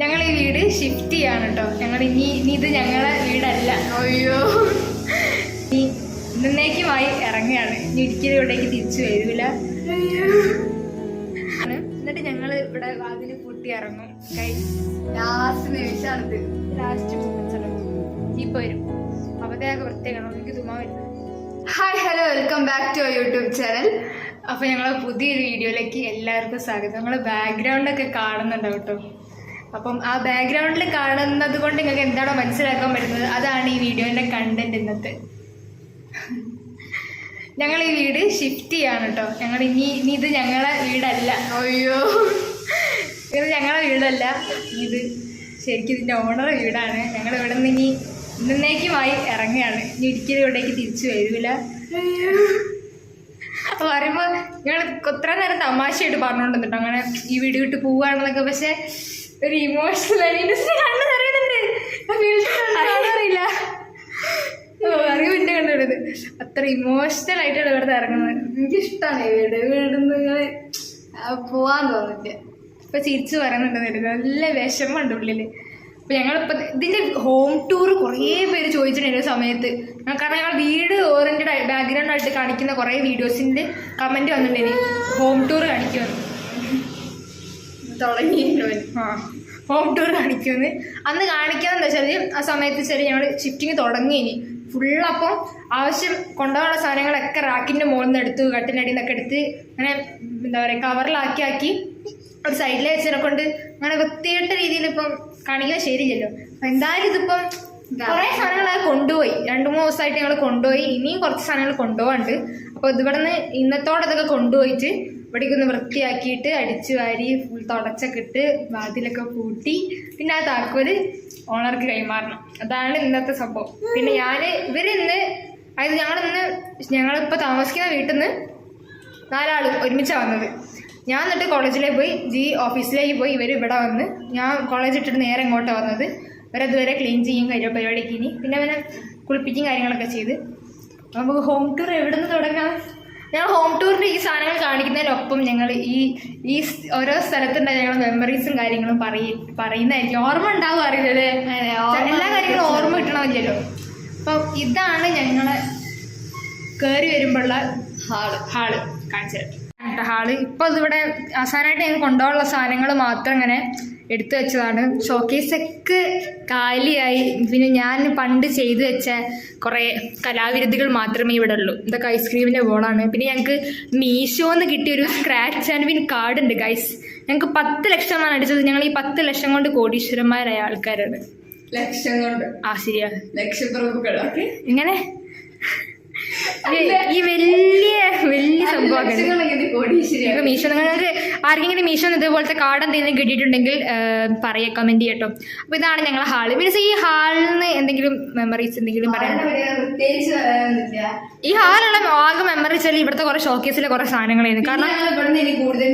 ഞങ്ങൾ ഈ വീട് ഷിഫ്റ്റ് ചെയ്യാണ് കേട്ടോ ഞങ്ങൾ ഇനി ഇനി ഇത് ഞങ്ങളെ വീടല്ല. അയ്യോ. ഇനി എന്നേക്കുമായി ഇറങ്ങുകയാണ്. ഇനി ഒരിക്കലും ഇവിടേക്ക് തിരിച്ചു വരൂല. എന്നിട്ട് ഞങ്ങൾ ഇവിടെ വാതിൽ പൂട്ടി ഇറങ്ങും. ലാസ്റ്റ് നിമിഷമാണിത് ലാസ്റ്റ് ജീപ്പ് വരും. അപ്പത്തേക്ക് വൃത്തിയാക്കണം. എനിക്ക് തുമ്മാ വരും. Hi hello welcome back to YouTube channel അപ്പോൾ ഞങ്ങളെ പുതിയൊരു വീഡിയോയിലേക്ക് എല്ലാവർക്കും സ്വാഗതം. നമ്മൾ ബാക്ക്ഗ്രൗണ്ടൊക്കെ കാണുന്നുണ്ടാവും കേട്ടോ അപ്പം ആ ബാക്ക്ഗ്രൗണ്ടിൽ കാണുന്നത് കൊണ്ട് നിങ്ങൾക്ക് എന്താണോ മനസ്സിലാക്കാൻ പറ്റുന്നത് അതാണ് ഈ വീഡിയോന്റെ കണ്ടന്റ് ഇന്നത്തെ. ഞങ്ങൾ ഈ വീട് ഷിഫ്റ്റ് ചെയ്യാണ് കേട്ടോ ഞങ്ങൾ ഇനി ഇനി ഇത് ഞങ്ങളെ വീടല്ല. അയ്യോ. ഇത് ഞങ്ങളെ വീടല്ല. ഇത് ശരിക്കും ഇതിന്റെ ഓണർ വീടാണ്. ഞങ്ങൾ ഇവിടെ നിന്ന് ഇനി ഇന്നേക്കുമായി ഇറങ്ങുകയാണ്. ഇനി ഒരിക്കലും ഇവിടേക്ക് തിരിച്ചു വരൂല. അപ്പോൾ പറയുമ്പോൾ ഞങ്ങൾ ഇത്ര നേരം തമാശയായിട്ട് പറഞ്ഞോണ്ടിട്ടോ അങ്ങനെ ഈ വീട് വിട്ട് പോവുകയാണെന്നൊക്കെ പക്ഷേ ഒരു ഇമോഷണൽ ഇൻഡസ്ട്രി കണ്ടു അറിയുന്നുണ്ട് അറിയില്ല. കണ്ടുവിടുന്നത്. അത്ര ഇമോഷണൽ ആയിട്ടാണ് ഇവിടുത്തെ ഇറങ്ങുന്നത്. എനിക്കിഷ്ടമാണ് ഇവിടെ വീട്. വീടുന്ന് പോവാൻ തോന്നില്ല ഇപ്പൊ ചിരിച്ചു പറയുന്നുണ്ട് നല്ല വിഷമമുണ്ട് ഉള്ളിൽ. അപ്പൊ ഞങ്ങളിപ്പോ ഇതിന്റെ ഹോം ടൂർ കുറേ പേര് ചോദിച്ചിട്ടുണ്ട് സമയത്ത്. കാരണം ഞങ്ങൾ വീട് ഓറിയന്റഡ് ബാക്ക്ഗ്രൗണ്ട് ആയിട്ട് കാണിക്കുന്ന കുറേ വീഡിയോസിന്റെ കമന്റ് വന്നിട്ടുണ്ടായിരുന്നു ഹോം ടൂർ കാണിക്കുമെന്ന്. തുടങ്ങി ആ ഹോം ടൂർ കാണിക്കുമെന്ന്. അന്ന് കാണിക്കാന്ന് വെച്ചാൽ ആ സമയത്ത് ശരി ഞങ്ങൾ ഷിഫ്റ്റിങ് തുടങ്ങി ഇനി. ഫുള്ളപ്പം അപ്പം ആവശ്യം കൊണ്ടുപോകാനുള്ള സാധനങ്ങളൊക്കെ റാക്കിന്റെ മുകളിൽ നിന്ന് എടുത്തു കട്ടിനടിയിൽ നിന്നൊക്കെ എടുത്ത് അങ്ങനെ എന്താ പറയുക കവറിലാക്കി ആക്കി ഒരു സൈഡിലെ വെച്ചിനെ കൊണ്ട് അങ്ങനെ വൃത്തികെട്ട രീതിയിൽ ഇപ്പം കാണിക്കാൻ ശരിയല്ലോ അപ്പൊ എന്തായാലും ഇതിപ്പം കുറേ സാധനങ്ങൾ അത് കൊണ്ടുപോയി. രണ്ടു മൂന്ന് ദിവസമായിട്ട് ഞങ്ങൾ കൊണ്ടുപോയി. ഇനിയും കുറച്ച് സാധനങ്ങൾ കൊണ്ടുപോകാണ്ട് അപ്പോൾ ഇതിവിടെ നിന്ന് ഇന്നത്തോടെ ഇതൊക്കെ കൊണ്ടുപോയിട്ട് ഇവിടേക്ക് ഒന്ന് വൃത്തിയാക്കിയിട്ട് അടിച്ചു വാരി ഫുൾ തുടച്ചൊക്കെ ഇട്ട് വാതിലൊക്കെ പൂട്ടി. പിന്നെ ആ താക്കോൽ ഓണർക്ക് കൈമാറണം. അതാണ് ഇന്നത്തെ സംഭവം. പിന്നെ ഞാൻ ഇവരിന്ന് അതായത് ഞങ്ങളിന്ന് ഞങ്ങളിപ്പോൾ താമസിക്കുന്ന വീട്ടിൽ നിന്ന് നാലാളും ഒരുമിച്ചാണ് വന്നത്. ഞാൻ എന്നിട്ട് കോളേജിലേക്ക് പോയി ജി ഓഫീസിലേക്ക് പോയി ഇവർ ഇവിടെ വന്ന് ഞാൻ കോളേജ് ഇട്ടിട്ട് നേരെ ഇങ്ങോട്ടാണ് വന്നത്. ഇവരതുവരെ ക്ലീൻ ചെയ്യും കാര്യം പരിപാടിക്ക് ഇനി. പിന്നെ അവനെ കുളിപ്പിക്കും കാര്യങ്ങളൊക്കെ ചെയ്ത്. നമുക്ക് ഹോം ടൂർ എവിടെ നിന്ന് തുടങ്ങാം? ഞങ്ങൾ ഹോം ടൂറിന്റെ ഈ സാധനങ്ങൾ കാണിക്കുന്നതിനൊപ്പം ഞങ്ങൾ ഈ ഈ ഓരോ സ്ഥലത്തുണ്ടായ ഞങ്ങൾ മെമ്മറീസും കാര്യങ്ങളും പറയും പറയുന്നതായിരിക്കും. ഓർമ്മ ഉണ്ടാവും അറിയില്ലല്ലേ? എല്ലാ കാര്യങ്ങളും ഓർമ്മ കിട്ടണമില്ലല്ലോ അപ്പം ഇതാണ് ഞങ്ങളെ കയറി വരുമ്പോഴുള്ള ഹാൾ. ഹാൾ കാണിച്ചു തരാം ഹാൾ. ഇപ്പോൾ ഇതിവിടെ അവസാനമായിട്ട് ഞങ്ങൾ കൊണ്ടുപോകാനുള്ള സാധനങ്ങൾ മാത്രം ഇങ്ങനെ എടുത്തു വെച്ചതാണ്. ഷോക്കേസൊക്കെ കാലിയായി. പിന്നെ ഞാൻ പണ്ട് ചെയ്തു വെച്ച കുറേ കലാവിരുദ്ധകൾ മാത്രമേ ഇവിടെ ഉള്ളൂ. ഇതൊക്കെ ഐസ്ക്രീമിന്റെ ബോളാണ് പിന്നെ ഞങ്ങൾക്ക് മീഷോന്ന് കിട്ടിയ ഒരു സ്ക്രാച്ച് ആൻഡ് വിൻ കാർഡ് ഉണ്ട് ഗൈസ് ഞങ്ങൾക്ക് പത്ത് ലക്ഷമാണ് അടിച്ചത്. ഞങ്ങൾ ഈ പത്ത് ലക്ഷം കൊണ്ട് കോടീശ്വരന്മാരായ ആൾക്കാരാണ്. ലക്ഷം കൊണ്ട്. ആ ശരിയാ. ലക്ഷപ്രഭുക്കളൊക്കെ ഇങ്ങനെ? ഈ വലിയ വലിയ നിങ്ങൾക്ക് മീഷോ നിങ്ങൾക്ക് ആർക്കെങ്കിലും മീഷോ ഇതുപോലത്തെ കാർഡ് എന്തെങ്കിലും കിട്ടിയിട്ടുണ്ടെങ്കിൽ പറയുക കമന്റ് ചെയ്യട്ടോ. അപ്പൊ ഇതാണ് ഞങ്ങളെ ഹാൾ. മീൻസ് ഈ ഹാളിൽ നിന്ന് എന്തെങ്കിലും മെമ്മറീസ് എന്തെങ്കിലും പറയാൻ ഈ ഹാളുള്ള ആകെ മെമ്മറി വെച്ചാൽ ഇവിടുത്തെ കുറെ ഷോക്കേസിലെ കുറെ സാധനങ്ങളായിരുന്നു. കാരണം ഇവിടുന്ന് കൂടുതൽ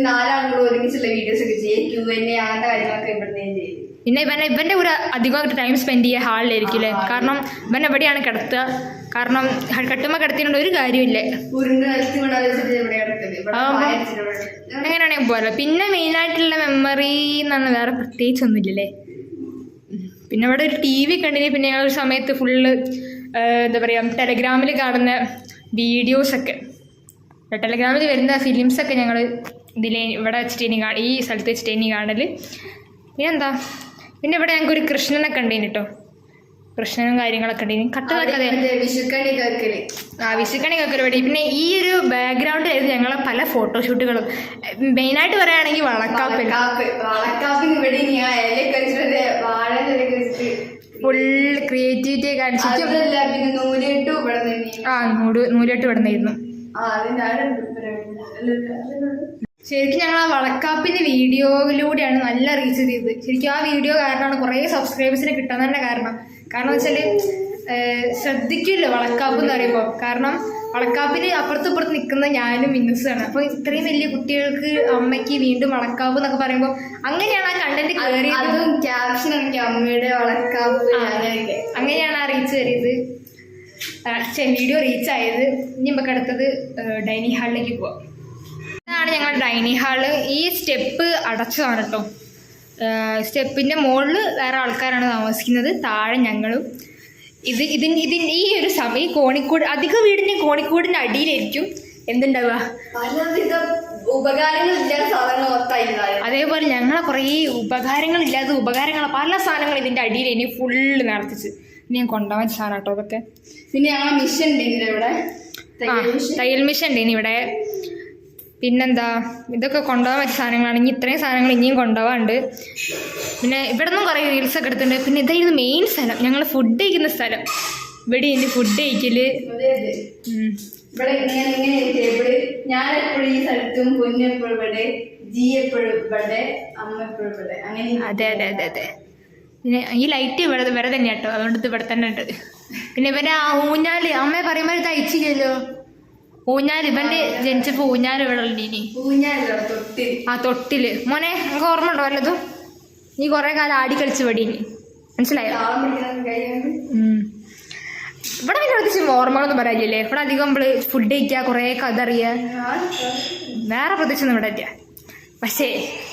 ഒരുമിച്ചുള്ള വീഡിയോസ് ഒക്കെ ചെയ്യും. ക്യൂ എൻ എ അങ്ങനത്തെ കാര്യങ്ങളൊക്കെ ഇവിടുന്ന് ചെയ്യും. പിന്നെ ഇവനെ ഇവന്റെ ഒരു അധികം ടൈം സ്പെൻഡ് ചെയ്യുക ഹാളിലായിരിക്കും അല്ലേ? കാരണം ഇവൻ എവിടെയാണ് കിടത്തുക? കാരണം കട്ടുമ്മ കിടത്തിനോണ്ട് ഒരു കാര്യമില്ല അങ്ങനെയാണെങ്കിൽ പോലെ പിന്നെ മെയിനായിട്ടുള്ള മെമ്മറി എന്നാണ് വേറെ പ്രത്യേകിച്ച് ഒന്നുമില്ലല്ലേ? പിന്നെ അവിടെ ഒരു ടി വി കണ്ടിന് പിന്നെ ഞങ്ങൾ ഒരു സമയത്ത് ഫുള്ള് എന്താ പറയുക ടെലഗ്രാമിൽ കാണുന്ന വീഡിയോസൊക്കെ ടെലഗ്രാമിൽ വരുന്ന ഫിലിംസൊക്കെ ഞങ്ങൾ ഇതിൽ ഇവിടെ വെച്ചിട്ട് ഈ സ്ഥലത്ത് വെച്ചിട്ട് ഇനി കാണൽ പിന്നെന്താ? പിന്നെ ഇവിടെ ഞങ്ങൾക്കൊരു കൃഷ്ണനൊക്കെ ഉണ്ടേന് കേട്ടോ. കൃഷ്ണനും കാര്യങ്ങളൊക്കെ ആ മറ്റേ വിഷുക്കണി കേക്കൽ ആ വിഷുക്കണിക്ക് പടി പിന്നെ ഈ ഒരു ബാക്ക്ഗ്രൗണ്ട് ആയിരുന്നു ഞങ്ങളെ പല ഫോട്ടോഷൂട്ടുകളും മെയിനായിട്ട് പറയുകയാണെങ്കിൽ വളക്കാപ്പ്. വളക്കാപ്പിന് ഇവിടെ ഞാൻ ഇലയൊക്കെ വെച്ചിട്ട് വാഴ ഇലയൊക്കെ വെച്ചിട്ട് ഫുൾ ക്രിയേറ്റിവിറ്റി കാണിച്ചിട്ട് പിന്നെ നൂലിട്ടു ഇവിടെ ആ നൂൽ നൂലിട്ട് ഉണ്ട്. അല്ല. ശരിക്കും ഞങ്ങൾ ആ വളക്കാപ്പിന്റെ വീഡിയോയിലൂടെയാണ് നല്ല റീച്ച് ചെയ്തത്. ശരിക്കും ആ വീഡിയോ കാരണമാണ് കുറേ സബ്സ്ക്രൈബേഴ്സിനെ കിട്ടാൻ തന്നെ കാരണം. കാരണം വെച്ചാൽ ശ്രദ്ധിക്കില്ല വളക്കാപ്പ് എന്ന് പറയുമ്പോൾ കാരണം വളക്കാപ്പിന് അപ്പുറത്ത് ഇപ്പുറത്ത് നിൽക്കുന്ന ഞാനും മിന്നുസാണ് അപ്പോൾ ഇത്രയും വലിയ കുട്ടികൾക്ക് അമ്മയ്ക്ക് വീണ്ടും വളക്കാപ്പ് എന്നൊക്കെ പറയുമ്പോൾ അങ്ങനെയാണ് ആ കണ്ടന്റ് കയറിയത് അതും ക്യാപ്ഷൻ എനിക്ക് അമ്മയുടെ വളക്കാപ്പ് അങ്ങനെയൊക്കെ അങ്ങനെയാണ് ആ റീച്ച് കയറിയത് വീഡിയോ റീച്ച് ആയത്. ഇനി നമുക്ക് അടുത്തത് ഡൈനിങ് ഹാളിലേക്ക് പോവാം. ഇതാണ് ഞങ്ങളുടെ ഡൈനിങ് ഹാൾ ഈ സ്റ്റെപ്പ് അടച്ചതാണ് കേട്ടോ സ്റ്റെപ്പിന്റെ മുകളിൽ വേറെ ആൾക്കാരാണ് താമസിക്കുന്നത്. താഴെ ഞങ്ങളും. ഇത് ഇതിന് ഇതിന് ഈ ഒരു സമയം ഈ കോണിക്കൂട് അധിക വീടിന്റെ കോണിക്കൂടിന്റെ അടിയിലായിരിക്കും എന്തുണ്ടാവുക? പലവിധ സാധനങ്ങൾ മൊത്തമായി അതേപോലെ ഞങ്ങളെ കുറേ ഉപകാരങ്ങൾ ഇല്ലാത്ത ഉപകാരങ്ങൾ പല സാധനങ്ങൾ ഇതിന്റെ അടിയിൽ ഇനി ഫുള്ള് നടത്തിച്ച് ഇനി ഞാൻ കൊണ്ടുപോകാൻ സാധനം കേട്ടോ അതൊക്കെ പിന്നെ ഞങ്ങളെ മിഷൻ ഉണ്ട് ഇവിടെ തയ്യൽ മിഷൻ. തയ്യൽ മിഷൻ ഉണ്ട് ഇനി ഇവിടെ പിന്നെന്താ? ഇതൊക്കെ കൊണ്ടുപോകാൻ പറ്റിയ സാധനങ്ങളാണ്. ഇനി ഇത്രയും സാധനങ്ങൾ ഇനിയും കൊണ്ടുപോകാണ്ട് പിന്നെ ഇവിടെ നിന്നും കുറേ റീൽസൊക്കെ എടുത്തിട്ടുണ്ട്. പിന്നെ ഇതായിരുന്നു മെയിൻ സ്ഥലം. ഞങ്ങൾ ഫുഡ് കഴിക്കുന്ന സ്ഥലം. ഇവിടെ ഇനി ഫുഡ് കഴിക്കൽ അതെ, അതെ. ഇവിടെ ഇങ്ങനെ ഇങ്ങനെ ടേബിൾ ഞാൻ എപ്പോഴും ഈ സ്ഥലത്തും പൊന്നു എപ്പോഴും ഇവിടെ ജി എപ്പോഴും ഇവിടെ അമ്മ എപ്പോഴും ഇവിടെ. അങ്ങനെ അതെ അതെ അതെ അതെ. പിന്നെ ഈ ലൈറ്റ് ഇവിടെ വേറെ തന്നെ കേട്ടോ അതുകൊണ്ട് ഇവിടെ തന്നെ ഉണ്ട്. പിന്നെ ഇവരെ ആ ഊഞ്ഞാൽ. അമ്മ പറയുമ്പോൾ ഇത് അയച്ചില്ലല്ലോ ഊഞ്ഞാൽ ഇവന്റെ ജനിച്ചപ്പോ ഊഞ്ഞാൽ ഇവിടെ ഉണ്ട് ഇനി? ഊഞ്ഞാലോ തൊട്ട് ആ തൊട്ടിൽ. മോനെ നമുക്ക് ഓർമ്മ ഉണ്ടോ വല്ലതും? നീ കൊറേ കാലം ആടി കളിച്ച് പടീനി മനസ്സിലായോ. ഇവിടെ പിന്നെ പ്രത്യേകിച്ച് ഓർമ്മകളൊന്നും പറയാനില്ലേ ഇവിടെ അധികം നമ്മൾ ഫുഡ് കഴിക്കുക കുറേ കഥ അറിയുക വേറെ വേറെ പ്രത്യേകിച്ചൊന്നും ഇവിടെ ഇല്ല. പക്ഷേ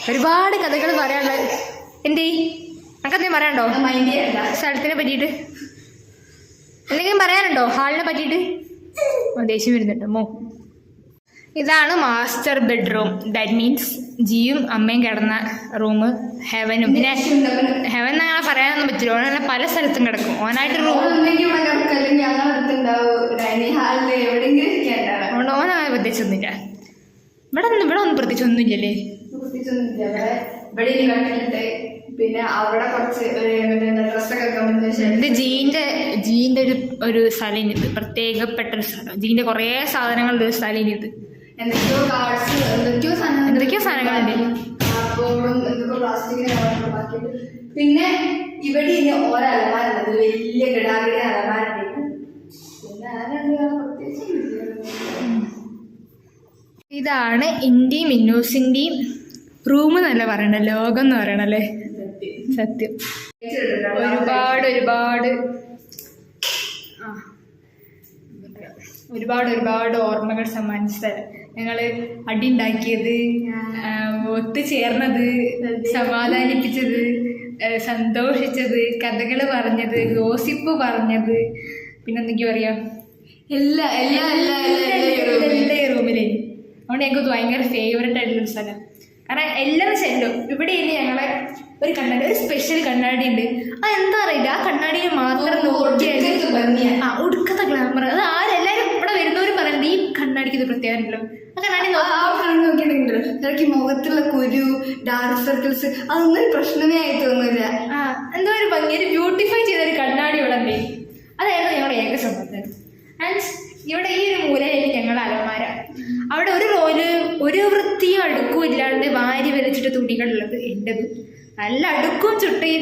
ഒരുപാട് കഥകൾ പറയാനുള്ള എന്തേ? നമുക്കെന്തേലും പറയാനുണ്ടോ? സ്ഥലത്തിനെ പറ്റിയിട്ട്? എന്തെങ്കിലും പറയാനുണ്ടോ? ഹാളിനെ പറ്റിയിട്ട്? ദേഷ്യം വരുന്നുണ്ട്. മോ. ഇതാണ് മാസ്റ്റർ ബെഡ്റൂം ദാറ്റ് മീൻസ് ജിയും അമ്മയും കിടന്ന റൂം ഹെവനും പിന്നെ ഹെവൻ അങ്ങനെ പറയാനൊന്നും പറ്റില്ല. ഓനെ പല സ്ഥലത്തും കിടക്കും. ഓനായിട്ട് റൂം അതുകൊണ്ട് ഓൻ അങ്ങനെ പ്രത്യേകിച്ചൊന്നുമില്ല. ഇവിടെ ഒന്നും ഇവിടെ ഒന്നും പ്രത്യേകിച്ചൊന്നുമില്ലല്ലേ പിന്നെ അവിടെ കുറച്ച് ഡ്രസ്സൊക്കെ ജീന്റെ ജീന്റെ ഒരു ഒരു സ്ഥലം ഇത് പ്രത്യേകപ്പെട്ട ഒരു സ്ഥലം. ജീന്റെ കുറേ സാധനങ്ങളുടെ ഒരു സ്ഥലം ഇത്. എന്തൊക്കെയോ കാർഡ്സ് എന്തൊക്കെയോ സാധനങ്ങൾ എന്തൊക്കെയോ സാധനങ്ങളുണ്ട്. കാർഡ്ബോർഡും എന്തൊക്കെ പ്ലാസ്റ്റിക്കിന്റെ പിന്നെ ഇവിടെ ഇനി ഓരോ അലമാരുണ്ട് വലിയ കിടാകിട അലമാരുണ്ട് പിന്നെ ആരാണ് വേറെ പ്രത്യേകിച്ച് ഇതാണ് ഇന്ത്യയും മിന്നൂസിന്റെയും റൂം എന്നല്ല പറയണ? ലോകം എന്ന് പറയണല്ലേ സത്യം. ഒരുപാട് ഒരുപാട്. ഒരുപാട് ഒരുപാട് ഓർമ്മകൾ സമ്മാനിച്ച സ്ഥലം ഞങ്ങൾ അടി ഉണ്ടാക്കിയത് ഒത്തുചേർന്നത് സമാധാനിപ്പിച്ചത് സന്തോഷിച്ചത് കഥകൾ പറഞ്ഞത് ഗോസിപ്പ് പറഞ്ഞത് പിന്നെന്തൊക്കെയാ പറയാ? എല്ലാ എല്ലാ എല്ലാ എല്ലാ എല്ലാ റൂമിലെ അതുകൊണ്ട് ഞങ്ങൾക്ക് ഭയങ്കര ഫേവററ്റ് ആയിട്ടുള്ള സ്ഥലം. കാരണം എല്ലാവരും ചെല്ലും ഇവിടെ ഇനി ഞങ്ങളെ ഒരു കണ്ണാടി ഒരു സ്പെഷ്യൽ കണ്ണാടി ഉണ്ട്. അത് എന്താ അറിയില്ല. ആ കണ്ണാടിയിൽ മാത്രം. ആ ഒടുക്കത്തെ ഗ്ലാമർ അത് ആരെല്ലാരും ഇവിടെ വരുന്നവരും പറയുന്നത് ഈ കണ്ണാടിക്ക് ഇത് പ്രത്യേകമല്ലോ ആ കണ്ണാടി ആ ആ കണ്ണ് നോക്കിയിട്ടുണ്ടല്ലോ. മുഖത്തുള്ള കുരു ഡാർക്ക് സർക്കിൾസ് അതൊന്നും ഒരു പ്രശ്നമേ ആയി തോന്നില്ല ആ എന്തോ ഒരു ഭംഗി. ഒരു ബ്യൂട്ടിഫൈ ചെയ്ത ഒരു കണ്ണാടി ഇവിടെ ഉണ്ട്. അതായിരുന്നു ഞങ്ങളുടെ ഏക സമ്പത്ത് ആൻഡ് ഇവിടെ ഈ ഒരു മൂലയിലേക്ക് ഞങ്ങൾ അലമാര. അവിടെ ഒരു റോൽ ഒരു വൃത്തിയും അടുക്കും ഇല്ലാണ്ട് വാരി വലിച്ചിട്ട് തുണികളുള്ളത് എന്റെത് നല്ല അടുക്കും ചുട്ടയും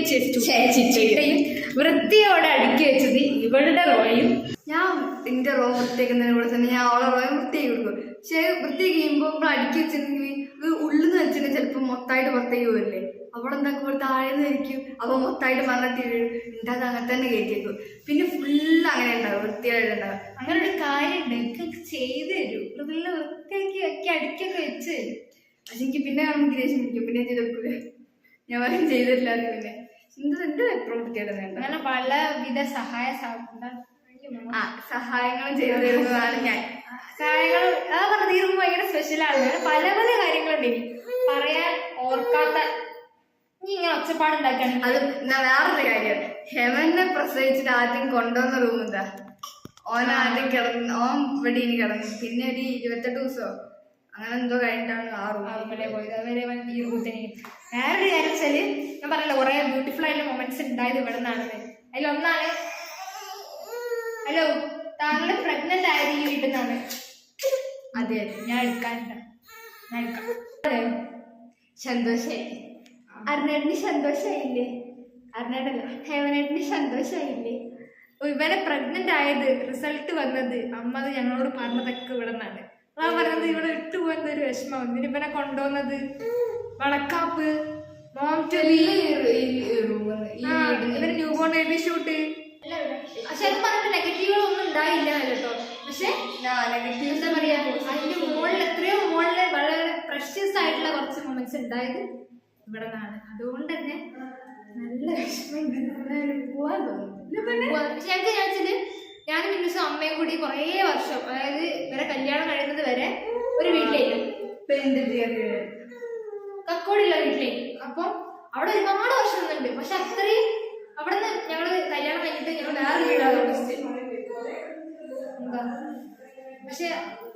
ചിട്ടയും. വൃത്തിയോടെ അടുക്കി വെച്ചത് ഇവളുടെ റോയും. ഞാൻ എന്റെ റോ വൃത്തിയാക്കുന്നതിന് കൂടെ തന്നെ ഞാൻ അവളെ റോയും വൃത്തിയാക്കി കൊടുക്കും. പക്ഷെ വൃത്തിയാക്കി കഴിയുമ്പോൾ നമ്മൾ അടുക്കി വെച്ചിട്ടുണ്ടെങ്കിൽ ഇത് ഉള്ളിൽ നിന്ന് വെച്ചിട്ടുണ്ടെങ്കിൽ ചിലപ്പോൾ മൊത്തമായിട്ട് പുറത്തേക്ക് പോരില്ലേ അവിടെ എന്താക്കുമ്പോൾ താഴെ ഇരിക്കും അപ്പോൾ മൊത്തമായിട്ട് പറഞ്ഞിട്ട് ഉണ്ടാകും അങ്ങനെ തന്നെ കയറ്റിയേക്കും പിന്നെ ഫുള്ള് അങ്ങനെ ഉണ്ടാവും വൃത്തിയായിട്ട് ഉണ്ടാവും. അങ്ങനെ ഒരു കാര്യം എനിക്ക് ചെയ്തു തരും. നല്ല വൃത്തിയാക്കി ഒക്കെ അടുക്കൊക്കെ വെച്ച് തരും. പക്ഷെ പിന്നെ കാണുമ്പോൾ ദേഷ്യം പിടിക്കും. പിന്നെ ചെയ്തു ചെയ്തെടുക്കൂല ഞാൻ പറയും ചെയ്തിട്ടില്ല അത് പിന്നെ. എന്ത് എപ്പോഴും വൃത്തിയായിട്ടുണ്ട് അങ്ങനെ പലവിധ സഹായ ആ സഹായങ്ങളും ചെയ്തിരുന്നതാണ് ഞാൻ. സഹായങ്ങൾ ആ പറഞ്ഞ തീർക്കുമ്പോൾ ഭയങ്കര സ്പെഷ്യലാണ് പല പല കാര്യങ്ങളുണ്ട്. പറയാൻ ഓർക്കാത്ത നീ ഇങ്ങനെ ഒച്ചപ്പാടുണ്ടാക്കുകയാണെങ്കിൽ അത് വേറൊരു കാര്യം. ഹെവനെ പ്രസവിച്ചിട്ട് ആദ്യം കൊണ്ടുവന്ന റൂം എന്താ ഓൻ ആദ്യം കിടന്നു ഓൻ ഇവിടെ ഇനി കിടന്നു. പിന്നെ ഒരു ഇരുപത്തെട്ട് ദിവസമോ അങ്ങനെ എന്തോ കഴിഞ്ഞിട്ടാണ് ആ റൂം അതുപോലെ പോയത്. അതുവരെ ഈ റൂട്ടിന് വേറൊരു കാര്യം വെച്ചാൽ ഞാൻ പറഞ്ഞല്ലോ കുറെ ബ്യൂട്ടിഫുൾ ആയിട്ടുള്ള മൊമെന്റ്സ് ഉണ്ടായത് ഇവിടെ നിന്നാണ് അതിലൊന്നാണ് ഹലോ താങ്കൾ പ്രഗ്നന്റ് ആയത് ഈ വീട്ടിൽ നിന്നാണ് അതെ ഞാൻ എടുക്കാനുണ്ട് ഞാൻ എടുക്കാം. സന്തോഷായി. അരുണേട്ടിന് സന്തോഷായില്ലേ? അരുണേട്ടല്ല ഹേവനേട്ടിന് സന്തോഷായില്ലേ? ഇവരെ പ്രഗ്നന്റ് ആയത് റിസൾട്ട് വന്നത് അമ്മ അത് ഞങ്ങളോട് പറഞ്ഞതൊക്കെ ഇവിടെ നിന്നാണ് ആ പറഞ്ഞത് ഇവിടെ ഇട്ടു പോകുന്ന ഒരു വിഷമം ഇവനെ കൊണ്ടുവന്നത് വളക്കാപ്പ്. മോം ടെലി ഇവർ ന്യൂ ബോൺ ബേബി ഷൂട്ട് പക്ഷെ അത് പറഞ്ഞിട്ട് നെഗറ്റീവുകളൊന്നും ഉണ്ടായില്ല കേട്ടോ. പക്ഷെ എന്താ പറയാ അതിന്റെ മുകളിൽ എത്രയോ മുകളിൽ വളരെ പ്രഷ്യസ് ആയിട്ടുള്ള കുറച്ച് മൊമെന്റ്സ് ഉണ്ടായത് ഇവിടെ നിന്നാണ്. അതുകൊണ്ട് തന്നെ നല്ല വിഷമമുണ്ട് എന്തായാലും പോവാൻ തോന്നുന്നു. പക്ഷെ ഞങ്ങൾക്ക് ഞാൻ വെച്ചാൽ ഞാനും മിന്നുസും അമ്മയും കൂടി കുറേ വർഷം അതായത് ഇവരെ കല്യാണം കഴിയുന്നത് വരെ ഒരു വീട്ടിലേക്ക് കക്കോടില്ല വീട്ടിലേക്ക് അപ്പം അവിടെ ഒരുപാട് വർഷം നിന്നുണ്ട് പക്ഷെ അത്രയും അവിടെ നിന്ന് ഞങ്ങൾ കല്യാണം കഴിഞ്ഞിട്ട് ഞങ്ങൾ വേറെ വീടാണ് എന്താ? പക്ഷെ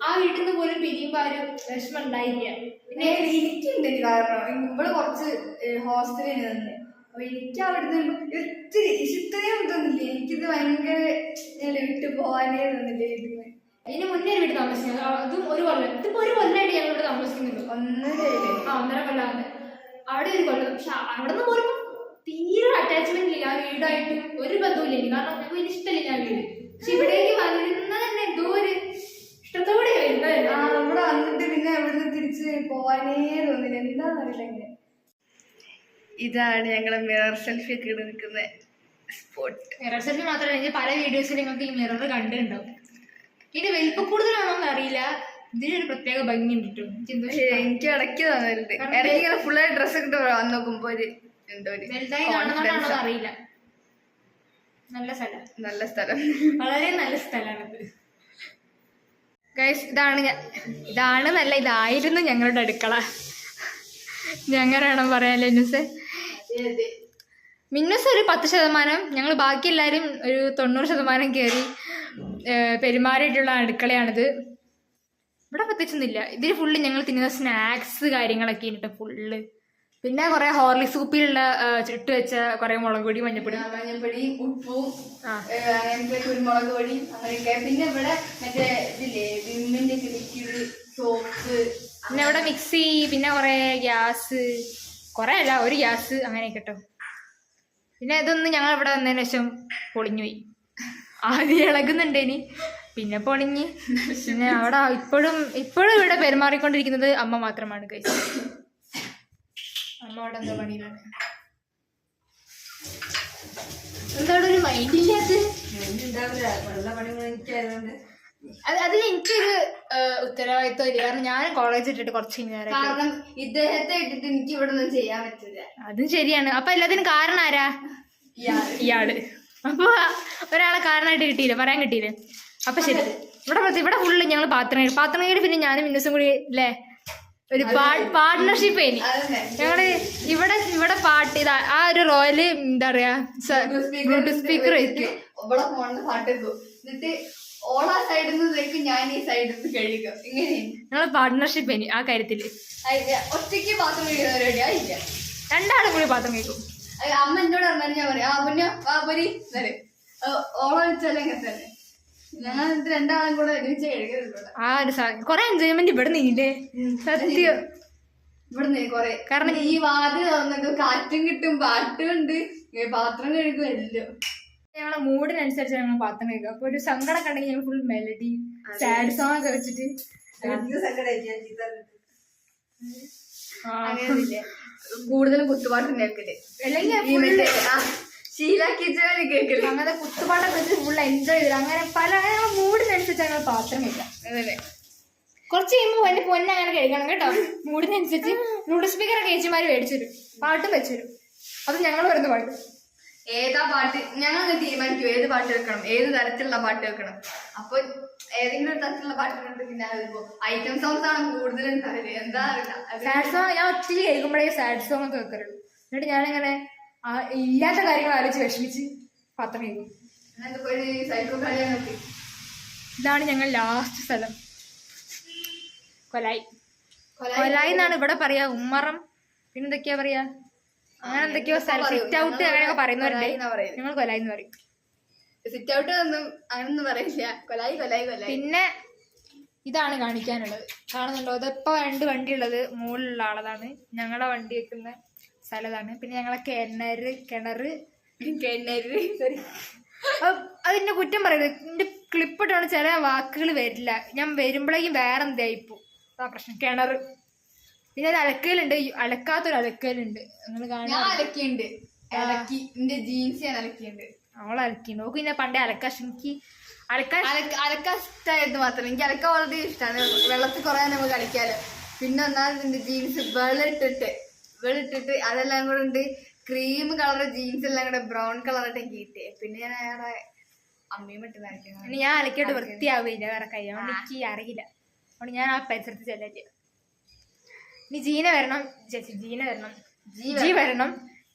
ആ വീട്ടിൽ നിന്ന് പോലും പിരിയുമ്പോ ആ ഒരു വിഷമം ഉണ്ടായില്ല. പിന്നെ എനിക്കുണ്ട് കാരണം. ഇവിടെ കുറച്ച് ഹോസ്റ്റലിൽ നിന്ന് അപ്പൊ എനിക്ക് അവിടുന്ന് ഒത്തിരി ഇഷ്ടയും തോന്നില്ല? എനിക്കിത് ഭയങ്കര ഞാൻ വിട്ടു പോവാനേ തോന്നില്ല ഇതിന്? അതിന് മുന്നേ വീട്ടിൽ താമസിച്ചത് അതും ഒരു കൊല്ലം ഇതിപ്പോ ഒരു കൊല്ലമായിട്ട് ഞങ്ങൾ ഇവിടെ താമസിക്കുന്നുണ്ട്. ഒന്നര ആ ഒന്നര കൊല്ലാന്ന് അവിടെ ഒരു കൊല്ലം. പക്ഷെ അവിടെ നിന്ന് പോലും തീരെ അറ്റാച്ച്മെന്റ് ഇല്ല. ആ വീടായിട്ട് ഒരു ബന്ധവും ഇല്ല കാരണം ഞങ്ങൾക്ക് വലിയ ഇഷ്ടമില്ല ആ വീട്. പക്ഷെ ഇവിടേക്ക് വരുന്നത് തന്നെ എന്തോ ഒരു ഇഷ്ടത്തോടെ വരുന്നത് ആ ഇവിടെ വന്നിട്ട് പിന്നെ അവിടുന്ന് തിരിച്ച് പോവാനേ തോന്നില്ല. എന്താണെന്നറിയില്ല ഇങ്ങനെ. ഇതാണ് ഞങ്ങളെ മിറർ സെൽഫി ഒക്കെ എടുക്കുന്ന നിൽക്കുന്ന സ്പോട്ട് മിറർ സെൽഫി മാത്രമല്ല പല വീഡിയോസിൽ നിങ്ങൾക്ക് ഈ മിറർ കണ്ടിട്ടുണ്ടാവും. ഇതിന്റെ വലിപ്പം കൂടുതലാണോന്ന് അറിയില്ല ഇതിനൊരു പ്രത്യേക ഭംഗി ഉണ്ട് എനിക്ക് ഇടയ്ക്ക് തോന്നലുണ്ട്. ഇടയ്ക്ക് ഇങ്ങനെ ഫുള്ള് ഡ്രസ് ഇട്ട് വന്ന് നോക്കുമ്പോ ഒരു എന്തോ. അറിയില്ല നല്ല സ്ഥലം. നല്ല സ്ഥലം. വളരെ നല്ല സ്ഥലമാണ് ഗൈസ് ഇതാണ് ഇതാണ് നല്ല ഇതായിരുന്നു ഞങ്ങളുടെ അടുക്കള. ഞങ്ങൾ വേണം പറയാല്ലേ ന്യൂസ് മിന്നസ് ഒരു പത്ത് ശതമാനം ഞങ്ങൾ ബാക്കി എല്ലാവരും ഒരു തൊണ്ണൂറ് ശതമാനം കയറി പെരുമാറിയിട്ടുള്ള അടുക്കളയാണിത്. ഇവിടെ പ്രത്യേകിച്ചൊന്നുമില്ല. ഇതിൽ ഫുള്ള് ഞങ്ങൾ തിന്നുന്ന സ്നാക്സ് കാര്യങ്ങളൊക്കെ ഉണ്ട് ഫുള്ള് പിന്നെ കുറെ ഹോർലിക്സ് കുപ്പിയിലുള്ള ചുട്ട് വെച്ച കുറെ മുളക് പൊടി മഞ്ഞപ്പൊടി. മഞ്ഞപ്പൊടി ഉപ്പും അങ്ങനത്തെ കുരുമുളക് പൊടി അങ്ങനെയൊക്കെ. പിന്നെ ഇവിടെ മറ്റേ ഇതില്ലേ വിമ്മിന്റെ സോപ്പ് പിന്നെ ഇവിടെ മിക്സി പിന്നെ കുറേ ഗ്യാസ് കുറേ അല്ല ഒരു ഗ്യാസ് അങ്ങനെ കേട്ടോ പിന്നെ ഇതൊന്നും ഞങ്ങൾ ഇവിടെ വന്നതിന് ശേഷം പൊളിഞ്ഞു പോയി. ആദ്യം ഇളകുന്നുണ്ടേനി പിന്നെ പൊളിഞ്ഞ്. പിന്നെ അവിടെ ഇപ്പോഴും ഇപ്പോഴും ഇവിടെ പെരുമാറിക്കൊണ്ടിരിക്കുന്നത് അമ്മ മാത്രമാണ് കഴിച്ചത് അമ്മ അവിടെ എന്താ പണിയിലാണ് എന്താണ് ഒരു മൈൻഡ് ഇല്ലാത്ത? ഉണ്ടാവില്ല വെള്ള പണികൾ എനിക്കായതുകൊണ്ട് അത് അതിൽ എനിക്കൊരു ഉത്തരവാദിത്വം ഇല്ല. കാരണം ഞാൻ കോളേജ് ഇട്ടിട്ട് കുറച്ച് നേരം കാരണം ഇദ്ദേഹത്തെ ഇട്ടിട്ട് എനിക്ക് ഇവിടെ ഒന്നും ചെയ്യാൻ പറ്റില്ല. അതും ശരിയാണ്. അപ്പൊ എല്ലാത്തിനും കാരണം ആരാ? ഇയാൾ. അപ്പൊ ഒരാളെ കാരണമായിട്ട് കിട്ടിയില്ല? പറയാൻ കിട്ടിയില്ലേ? അപ്പൊ ശരി. ഇവിടെ ഇവിടെ ഫുള്ള് ഞങ്ങൾ പാത്രം കഴുകി. പാത്രം കഴുകി പിന്നെ ഞാനും മിന്നസും കൂടി അല്ലേ ഒരു പാർട്ട്ണർഷിപ്പ് ഇനി ഞങ്ങൾ ഇവിടെ ഇവിടെ പാട്ട് ഇതാ ആ ഒരു റോയൽ എന്താ പറയാ ബ്ലൂടൂത്ത് സ്പീക്കർ വെക്കും ഓളാ സൈഡിൽ നിന്ന് വെക്കും ഞാൻ ഈ സൈഡിൽ നിന്ന് പാർട്ട്ണർഷിപ്പ് ഇനി ആ കാര്യത്തിൽ. ഒറ്റയ്ക്ക് പാത്രം പരിപാടി ആയില്ല രണ്ടാളും കൂടി പാത്രം കഴിക്കും അത് അമ്മ എന്നോട് പറഞ്ഞാൽ ഞാൻ പറയാം. ആ പൊന്നു ആ പൊരി എന്നല്ലേ ഓള വെച്ചാലും അങ്ങനെ തന്നെ. ഞങ്ങൾ എന്നിട്ട് രണ്ടാളും കൂടെ ഒരുമിച്ച് ആ ഒരു സാധനം കൊറേ എൻജോയ്മെന്റ് ഇവിടെ നിന്നില്ലേ? സത്യം. ഇവിടുന്ന് കൊറേ കാരണം ഈ വാതിൽ തുറന്നിട്ട് കാറ്റും കിട്ടും പാട്ടും ഉണ്ട്. പാത്രം കഴുകും എല്ലാം. ഞങ്ങളെ മൂഡിനനുസരിച്ച് ഞങ്ങൾ പാത്രം കേൾക്കുക അപ്പൊ ഒരു സങ്കടം കണ്ടെങ്കിൽ ഞങ്ങൾ ഫുൾ മെലഡി സാഡ് സോങ് ഒക്കെ വെച്ചിട്ട് കൂടുതലും കുത്തുപാട്ട് കേൾക്കൽ അല്ലെങ്കിൽ ശീലാക്കി വെച്ചാൽ അങ്ങനെ കുത്തുപാട്ടൊക്കെ വെച്ച് ഫുൾ എൻജോയ് ചെയ്ത്. അങ്ങനെ പല ഞങ്ങൾ മൂഡിനനുസരിച്ച് ഞങ്ങൾ പാത്രം കേൾക്കാം അതെ കുറച്ച് കഴിയുമ്പോൾ എന്റെ പൊന്നെ അങ്ങനെ കഴിക്കണം കേട്ടോ. മൂഡിനനുസരിച്ച് ബ്ലൂടൂത്ത് സ്പീക്കറൊക്കെ ചേച്ചിമാര് മേടിച്ചു തരും. പാട്ടും വെച്ചു തരും. അത് ഞങ്ങൾ വരുന്ന പാട്ട് ഏതാ പാട്ട്? ഞങ്ങൾ തീരുമാനിക്കും. ഏത് പാട്ട് വെക്കണം? ഏത് തരത്തിലുള്ള പാട്ട് വെക്കണം? അപ്പൊ ഏതെങ്കിലും ഒരു തരത്തിലുള്ള പാട്ട് പിന്നെ അതിപ്പോ ഐറ്റം സോങ്സ് ആണ് കൂടുതലും തരൽ എന്താ അറിയില്ല. സാഡ് സോങ് ഞാൻ ഒത്തിരി കേൾക്കുമ്പോഴേ സാഡ് സോങ് ഒക്കെ വെക്കാറുള്ളൂ. എന്നിട്ട് ഞാനിങ്ങനെ ഇല്ലാത്ത കാര്യങ്ങൾ ആലോചിച്ച് വിഷമിച്ച് പാത്രം കേൾക്കും ഇതാണ് ഞങ്ങൾ ലാസ്റ്റ് സ്ഥലം. കൊലായി. കൊലായി? എന്നാണ് ഇവിടെ പറയാ. ഉമ്മറം. പിന്നെന്തൊക്കെയാ പറയാ? അങ്ങനെ എന്തൊക്കെയോ സിറ്റ് ഔട്ട് അങ്ങനെയൊക്കെ പറയുന്നവരുണ്ട്. ഞങ്ങൾ കൊലായി എന്ന് പറയും. സിറ്റ് ഔട്ട് ഒന്നും അങ്ങനൊന്നും പറയില്ല. കൊലായി കൊലായി കൊലായി. പിന്നെ ഇതാണ് കാണിക്കാനുള്ളത്. കാണുന്നുണ്ടോ? ഇതിപ്പോ രണ്ട് വണ്ടി ഉള്ളത് മുകളിലുള്ള ആളതാണ്. ഞങ്ങളെ വണ്ടി വെക്കുന്ന സ്ഥലതാണ്. പിന്നെ ഞങ്ങളെ കിണറ് കിണറ് കിണറ് സോറി അതിന്റെ കുറ്റം പറയുന്നത് എന്റെ ക്ലിപ്പ് ഇട്ടാണ് ചില വാക്കുകൾ വരില്ല. ഞാൻ വരുമ്പോഴേക്കും വേറെ എന്തായിപ്പോ ആ പ്രശ്നം. കിണറ് പിന്നെ അലക്കലുണ്ട്. അലക്കാത്തൊരു അലക്കലുണ്ട്. നിങ്ങൾ ഞാൻ കാണാൻ അലക്കിയുണ്ട്. എന്റെ ജീൻസ് ഞാൻ അലക്കിയുണ്ട്. അവളെ അലക്കി നോക്ക് പിന്നെ പണ്ടേ അലക്കാ എനിക്ക് അലക്കാൻ അലക്ക അലക്കാൻ ഇഷ്ടമായിരുന്നു മാത്രം. എനിക്ക് അലക്കാൻ വളരെ ഇഷ്ടമാണ് വെള്ളത്തിൽ കുറെ നമുക്ക് കളിക്കാലോ പിന്നെ ഒന്നാമത് എന്റെ ജീൻസ് വെള്ളിട്ടിട്ട് വെള്ളിട്ടിട്ട് അതെല്ലാം കൂടെ ഉണ്ട് ക്രീം കളർ ജീൻസ് എല്ലാം കൂടെ ബ്രൗൺ കളറായിട്ട് എനിക്ക് കിട്ടിയത് പിന്നെ ഞാൻ അയാളെ അമ്മയും ഇട്ട് നനയ്ക്കുന്നത് ഞാൻ അലക്കിയിട്ട് വൃത്തിയാവില്ല. വേറെ കൈ അതുകൊണ്ട് എനിക്ക് അറിയില്ല. അതുകൊണ്ട് ഞാൻ ആ പരിസരത്ത് ചെല്ലില്ല ഇനി ജീന വരണം. ചേച്ചി ജീന വരണം. ജി വരണം.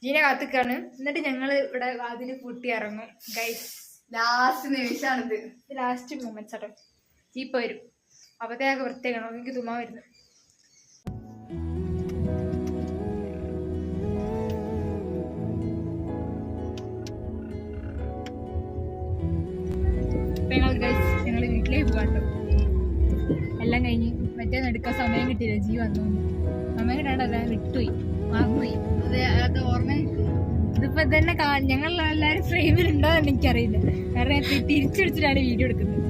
ജീന കാത്തുക്കാണ്. എന്നിട്ട് ഞങ്ങൾ ഇവിടെ അതിന് പൂട്ടി ഇറങ്ങും. ഗൈസ് ലാസ്റ്റ് നിമിഷമാണിത് ലാസ്റ്റ് മൂമെന്റ്സ് ആട്ടോ. ജീപ്പ് വരും. അപ്പത്തേക്ക് വൃത്തിയാക്കണം. എനിക്ക് തുമ്മാ വരുന്നു. ഞങ്ങൾ ഗൈസ് ഞങ്ങൾ വീട്ടിലേക്ക് പോകാട്ടോ എല്ലാം കഴിഞ്ഞ്. മറ്റേ എടുക്കാൻ സമയം കിട്ടിയില്ല. ജീവൻ വന്നു. സമയം കിട്ടാണ്ടല്ല വിട്ടുപോയി. മറന്നുപോയി. അത് അത് ഓർമ്മ ഇതിപ്പോ തന്നെ ഞങ്ങൾ എല്ലാവരും ഫ്രെയിമിലുണ്ടോ എന്ന് എനിക്കറിയില്ല. കാരണം ഞാൻ തിരിച്ചെടുത്തിട്ടാണ് വീഡിയോ എടുക്കുന്നത്.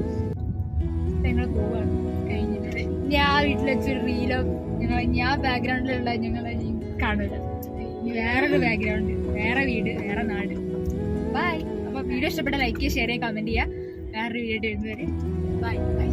ഞങ്ങൾ പോവാണ്. കഴിഞ്ഞിട്ട്. ഇനി ആ വീട്ടിൽ വെച്ചൊരു റീലോ ഞങ്ങൾ ഇനി ആ ബാക്ക്ഗ്രൗണ്ടിലുള്ള ഞങ്ങൾ കാണില്ല വേറൊരു ബാക്ക്ഗ്രൗണ്ട് വേറെ വീട് വേറെ നാട്. ബൈ അപ്പൊ വീഡിയോ ഇഷ്ടപ്പെട്ട ലൈക്ക് ചെയ്യുക ഷെയർ ചെയ്യുക കമന്റ് ചെയ്യുക. വേറൊരു വീഡിയോ ഇടുന്നവരെ ബൈ ബൈ